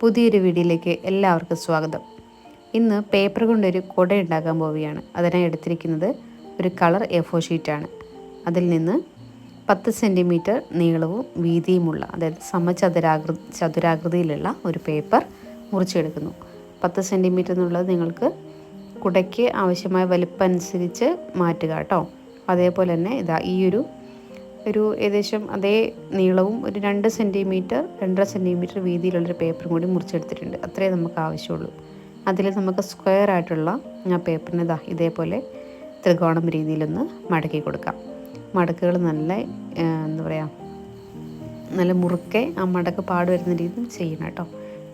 പുതിയൊരു വീഡിയോയിലേക്ക് എല്ലാവർക്കും സ്വാഗതം. ഇന്ന് പേപ്പർ കൊണ്ടൊരു കുട ഉണ്ടാക്കാൻ പോവുകയാണ്. അതിനായി എടുത്തിരിക്കുന്നത് ഒരു കളർ എ ഫോർ ഷീറ്റാണ് അതിൽ നിന്ന് പത്ത് സെന്റിമീറ്റർ നീളവും വീതിയുമുള്ള അതായത് സമചതുരാകൃ ചതുരാകൃതിയിലുള്ള ഒരു പേപ്പർ മുറിച്ചെടുക്കുന്നു. പത്ത് സെന്റിമീറ്റർ എന്നുള്ളത് നിങ്ങൾക്ക് കുടയ്ക്ക് ആവശ്യമായ വലിപ്പം അനുസരിച്ച് മാറ്റുക കേട്ടോ. അതേപോലെ തന്നെ ഇതാ ഈ ഒരു ഒരു ഏകദേശം അതേ നീളവും ഒരു രണ്ട് സെന്റിമീറ്റർ രണ്ടര സെന്റിമീറ്റർ വീതിയിലുള്ളൊരു പേപ്പറും കൂടി മുറിച്ചെടുത്തിട്ടുണ്ട്. അത്രേ നമുക്ക് ആവശ്യമുള്ളൂ. അതിൽ നമുക്ക് സ്ക്വയർ ആയിട്ടുള്ള ആ പേപ്പറിന് ഇതാ ഇതേപോലെ ത്രികോണം രീതിയിലൊന്ന് മടക്കി കൊടുക്കാം. മടക്കുകൾ നല്ല എന്താ പറയുക നല്ല മുറുക്കെ ആ മടക്ക് പാട് വരുന്ന രീതിയിൽ ചെയ്യണം കേട്ടോ.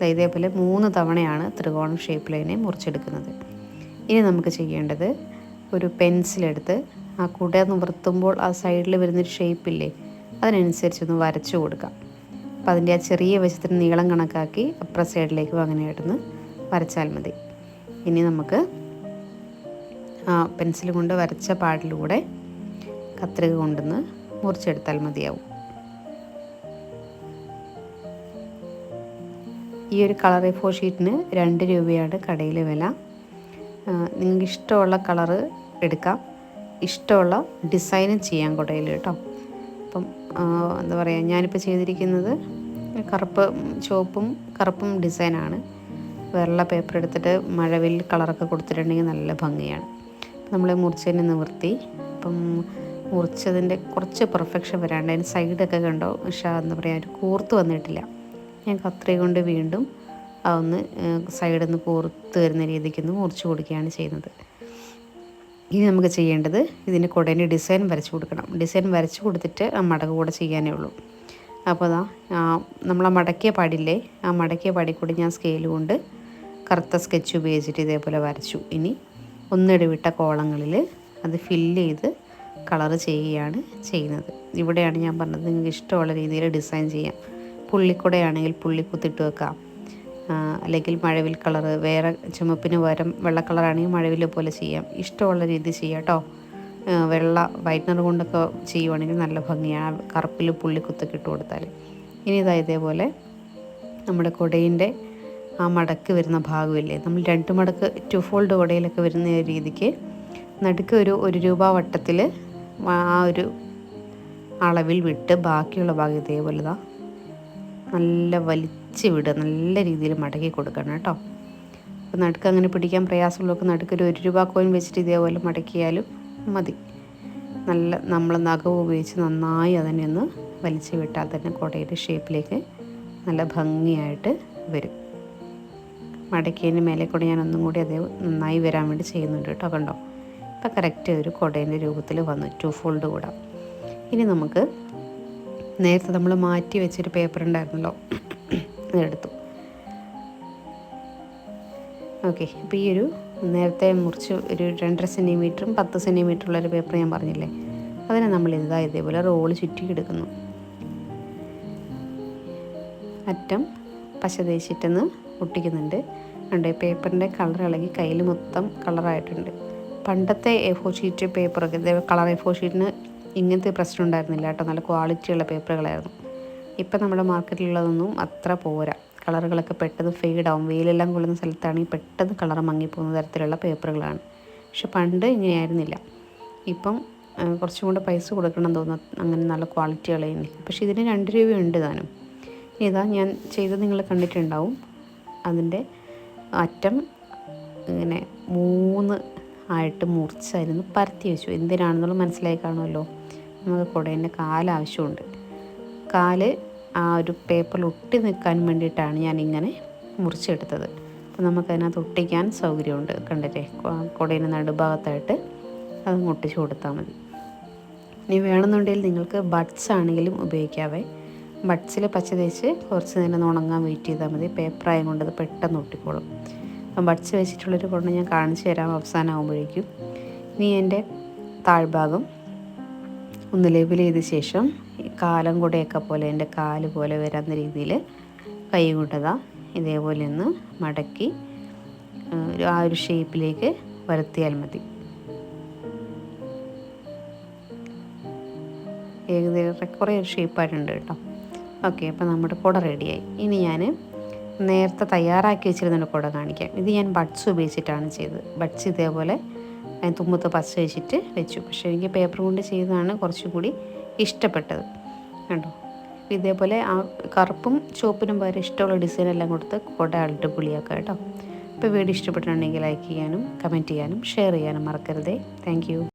ഇതേപോലെ മൂന്ന് തവണയാണ് ത്രികോണം ഷേപ്പിൽ അതിനെ മുറിച്ചെടുക്കുന്നത്. ഇനി നമുക്ക് ചെയ്യേണ്ടത് ഒരു പെൻസിലെടുത്ത് ആ കുട നിവർത്തുമ്പോൾ ആ സൈഡിൽ വരുന്നൊരു ഷേപ്പില്ലേ അതിനനുസരിച്ചൊന്ന് വരച്ചു കൊടുക്കാം. അപ്പം അതിന്റെ ആ ചെറിയ വശത്തിന് നീളം കണക്കാക്കി അപ്പുറ സൈഡിലേക്കും അങ്ങനെ അങ്ങനെയായിട്ടൊന്ന് വരച്ചാൽ മതി. ഇനി നമുക്ക് ആ പെൻസിൽ കൊണ്ട് വരച്ച പാടിലൂടെ കത്രിക കൊണ്ടുവന്ന് മുറിച്ചെടുത്താൽ മതിയാവും. ഈ ഒരു കളർ ഫോർ ഷീറ്റിന് രണ്ട് രൂപയാണ് കടയിലെ വില. നിങ്ങൾക്ക് ഇഷ്ടമുള്ള കളറ് എടുക്കാം. ഇഷ്ടമുള്ള ഡിസൈനും ചെയ്യാൻ കുടയിൽ കേട്ടോ. അപ്പം എന്താ പറയുക ഞാനിപ്പോൾ ചെയ്തിരിക്കുന്നത് കറുപ്പ് ചുവപ്പും കറുപ്പും ഡിസൈനാണ് വെള്ള പേപ്പർ എടുത്തിട്ട് മഴവിൽ കളറൊക്കെ കൊടുത്തിട്ടുണ്ടെങ്കിൽ നല്ല ഭംഗിയാണ്. നമ്മൾ മുറിച്ചതിന് നിവർത്തി. അപ്പം മുറിച്ചതിന്റെ കുറച്ച് പെർഫെക്ഷൻ വരാണ്ട് അതിന് സൈഡൊക്കെ കണ്ടോ പക്ഷേ എന്താ പറയുക ഒരു കൂർത്ത് വന്നിട്ടില്ല. ഞാൻ കത്രി കൊണ്ട് വീണ്ടും അതൊന്ന് സൈഡിൽ നിന്ന് കൂർത്ത് വരുന്ന രീതിക്ക് ഒന്ന് മുറിച്ച് കൊടുക്കുകയാണ് ചെയ്യുന്നത്. ഇനി നമുക്ക് ചെയ്യേണ്ടത് ഇതിന്റെ കുടേന്റെ ഡിസൈൻ വരച്ച് കൊടുക്കണം. ഡിസൈൻ വരച്ച് കൊടുത്തിട്ട് ആ മടക്ക് കൂടെ ചെയ്യാനേ ഉള്ളൂ. അപ്പോൾ അതാ നമ്മൾ ആ മടക്കിയ പാടില്ലേ ആ മടക്കിയ പാടി കൂടി ഞാൻ സ്കെയിൽ കൊണ്ട് കറുത്ത സ്കെച്ച് ഉപയോഗിച്ചിട്ട് ഇതേപോലെ വരച്ചു. ഇനി ഒന്നിടവിട്ട കോളങ്ങളിൽ അത് ഫില്ല് ചെയ്ത് കളർ ചെയ്യുകയാണ് ചെയ്യുന്നത്. ഇവിടെയാണ് ഞാൻ പറഞ്ഞത് നിങ്ങൾക്ക് ഇഷ്ടമുള്ള രീതിയിൽ ഡിസൈൻ ചെയ്യാം. പുള്ളിക്കുടയാണെങ്കിൽ പുള്ളി കുത്തിട്ട് വെക്കാം. അല്ലെങ്കിൽ മഴവിൽ കളറ് വേറെ ചുമപ്പിന് പകരം വെള്ള കളറാണെങ്കിൽ മഴവിൽ പോലെ ചെയ്യാം. ഇഷ്ടമുള്ള രീതി ചെയ്യാം കേട്ടോ വെള്ള വൈറ്റ്നർ കൊണ്ടൊക്കെ ചെയ്യുവാണെങ്കിൽ നല്ല ഭംഗിയാണ്. കറുപ്പിൽ പുള്ളിക്കുത്തൊക്കെ ഇട്ട് കൊടുത്താൽ ഇനി ഇതാ ഇതേപോലെ നമ്മുടെ കുടയിന്റെ ആ മടക്ക് വരുന്ന ഭാഗമില്ലേ? നമ്മൾ രണ്ട് മടക്ക് ടു ഫോൾഡ് കുടയിലൊക്കെ വരുന്ന രീതിക്ക് നടുക്ക് ഒരു ഒരു രൂപ വട്ടത്തിൽ ആ ഒരു അളവിൽ വിട്ട് ബാക്കിയുള്ള ഭാഗം ഇതേപോലെ ഇതാ നല്ല വലിച്ച് വിടുക നല്ല രീതിയിൽ മടക്കി കൊടുക്കണം കേട്ടോ. അപ്പോൾ നടുക്ക് അങ്ങനെ പിടിക്കാൻ പ്രയാസമുള്ളവർക്ക് നടുക്ക് ഒരു ഒരു രൂപ കോയിൻ വെച്ചിട്ട് ഇതേപോലെ മടക്കിയാലും മതി. നല്ല നമ്മൾ നഖം ഉപയോഗിച്ച് നന്നായി അതിനെ ഒന്ന് വലിച്ചു വിട്ടാൽ തന്നെ കുടയുടെ ഷേപ്പിലേക്ക് നല്ല ഭംഗിയായിട്ട് വരും. മടക്കിയതിന് മേലെ കൂടെ ഞാൻ ഒന്നും കൂടി അതേ നന്നായി വരാൻ വേണ്ടി ചെയ്യുന്നുണ്ട് കേട്ടോ കണ്ടോ? ഇപ്പം കറക്റ്റ് ഒരു കുടേന്റെ രൂപത്തിൽ വന്നു ടു ഫോൾഡ് കൂടാം. ഇനി നമുക്ക് നേരത്തെ നമ്മൾ മാറ്റി വെച്ചൊരു പേപ്പർ ഉണ്ടായിരുന്നല്ലോ. അതെടുത്തു. ഓക്കെ അപ്പോൾ ഈ ഒരു നേരത്തെ മുറിച്ച് ഒരു രണ്ടര സെന്റിമീറ്ററും പത്ത് സെന്റിമീറ്റർ ഉള്ളൊരു പേപ്പർ ഞാൻ പറഞ്ഞില്ലേ? അതിനെ നമ്മൾ ഇതാ ഇതേപോലെ റോൾ ചുറ്റി എടുക്കുന്നു. അറ്റം പശ തേച്ചിട്ടെന്ന് ഒട്ടിക്കുന്നുണ്ട് ഉണ്ട് പേപ്പറിന്റെ കളർ ഇളകി കയ്യിൽ മൊത്തം കളറായിട്ടുണ്ട് പണ്ടത്തെ എ ഫോർ ഷീറ്റ് പേപ്പറൊക്കെ കളർ എ ഫോർ ഷീറ്റിന് ഇങ്ങനത്തെ പ്രശ്നം ഉണ്ടായിരുന്നില്ല കേട്ടോ. നല്ല ക്വാളിറ്റിയുള്ള പേപ്പറുകളായിരുന്നു ഇപ്പം നമ്മുടെ മാർക്കറ്റിലുള്ളതൊന്നും അത്ര പോരാ. കളറുകളൊക്കെ പെട്ടെന്ന് ഫെയ്ഡാവും വെയിലെല്ലാം കൊള്ളുന്ന സ്ഥലത്താണെങ്കിൽ പെട്ടെന്ന് കളർ മങ്ങിപ്പോകുന്ന തരത്തിലുള്ള പേപ്പറുകളാണ് പക്ഷെ പണ്ട് ഇങ്ങനെയായിരുന്നില്ല ഇപ്പം കുറച്ചും കൂടെ പൈസ കൊടുക്കണം തോന്നുന്നു. അങ്ങനെ നല്ല ക്വാളിറ്റി കളയുന്നു പക്ഷേ ഇതിന് രണ്ട് രൂപയുണ്ട് താനും. ഇതാ ഞാൻ ചെയ്തത് നിങ്ങൾ കണ്ടിട്ടുണ്ടാവും. അതിന്റെ അറ്റം ഇങ്ങനെ മൂന്ന് ആയിട്ട് മുറിച്ചായിരുന്നു. പരത്തി വെച്ചു. എന്തിനാണെന്നുള്ളത് മനസ്സിലായി കാണുമല്ലോ. നമുക്ക് കുടേന്റെ കാൽ ആവശ്യമുണ്ട്. കാൽ ആ ഒരു പേപ്പറിൽ ഒട്ടി നിൽക്കാൻ വേണ്ടിയിട്ടാണ് ഞാൻ ഇങ്ങനെ മുറിച്ചെടുത്തത്. അപ്പോൾ നമുക്കതിനകത്ത് ഒട്ടിക്കാൻ സൗകര്യമുണ്ട്. കണ്ടില്ലേ? കുടേന്റെ നടുഭാഗത്തായിട്ട് അത് മുട്ടിച്ചു കൊടുത്താൽ മതി. ഇനി വേണമെന്നുണ്ടെങ്കിൽ നിങ്ങൾക്ക് ബഡ്സ് ആണെങ്കിലും ഉപയോഗിക്കാവേ. ബഡ്സിൽ പച്ച തേച്ച് കുറച്ച് നേരം ഉണങ്ങാൻ വെയിറ്റ് ചെയ്താൽ മതി. പേപ്പറായത് കൊണ്ടത് പെട്ടെന്ന് ഒട്ടിക്കോളും. അപ്പം വടിച്ച് വെച്ചിട്ടുള്ളൊരു കൊണ്ട് ഞാൻ കാണിച്ചു തരാം അവസാനമാകുമ്പോഴേക്കും ഇനി എന്റെ താഴ്ഭാഗം ഒന്ന് ലെവൽ ചെയ്ത ശേഷം കാലം കൂടെയൊക്കെ പോലെ എന്റെ കാൽ പോലെ വരാവുന്ന രീതിയിൽ കൈ കൊണ്ടതാ. ഇതേപോലെ ഒന്ന് മടക്കി ആ, ഒരു ഷേപ്പിലേക്ക് വരുത്തിയാൽ മതി. ഏകദേശം കുറേ ഒരു ഷേപ്പായിട്ടുണ്ട് കേട്ടോ. ഓക്കെ അപ്പോൾ നമ്മുടെ കുട റെഡിയായി ഇനി ഞാൻ നേരത്തെ തയ്യാറാക്കി വെച്ചിരുന്നൊരു കുട കാണിക്കാം. ഇത് ഞാൻ ബഡ്സ് ഉപയോഗിച്ചിട്ടാണ് ചെയ്തത്. ബഡ്സ് ഇതേപോലെ തുമ്പത്ത് പച്ച വെച്ചിട്ട് വെച്ചു. പക്ഷേ എനിക്ക് പേപ്പർ കൊണ്ട് ചെയ്തതാണ് കുറച്ചും കൂടി ഇഷ്ടപ്പെട്ടത്. കണ്ടോ? ഇതേപോലെ ആ കറുപ്പും ചുവപ്പിനും പകരം ഇഷ്ടമുള്ള ഡിസൈൻ എല്ലാം കൊടുത്ത് കുട അടിപൊളിയാക്കാം കേട്ടോ. അപ്പോൾ വീഡിയോ ഇഷ്ടപ്പെട്ടിട്ടുണ്ടെങ്കിൽ ലൈക്ക് ചെയ്യാനും കമന്റ് ചെയ്യാനും ഷെയർ ചെയ്യാനും മറക്കരുതേ. താങ്ക്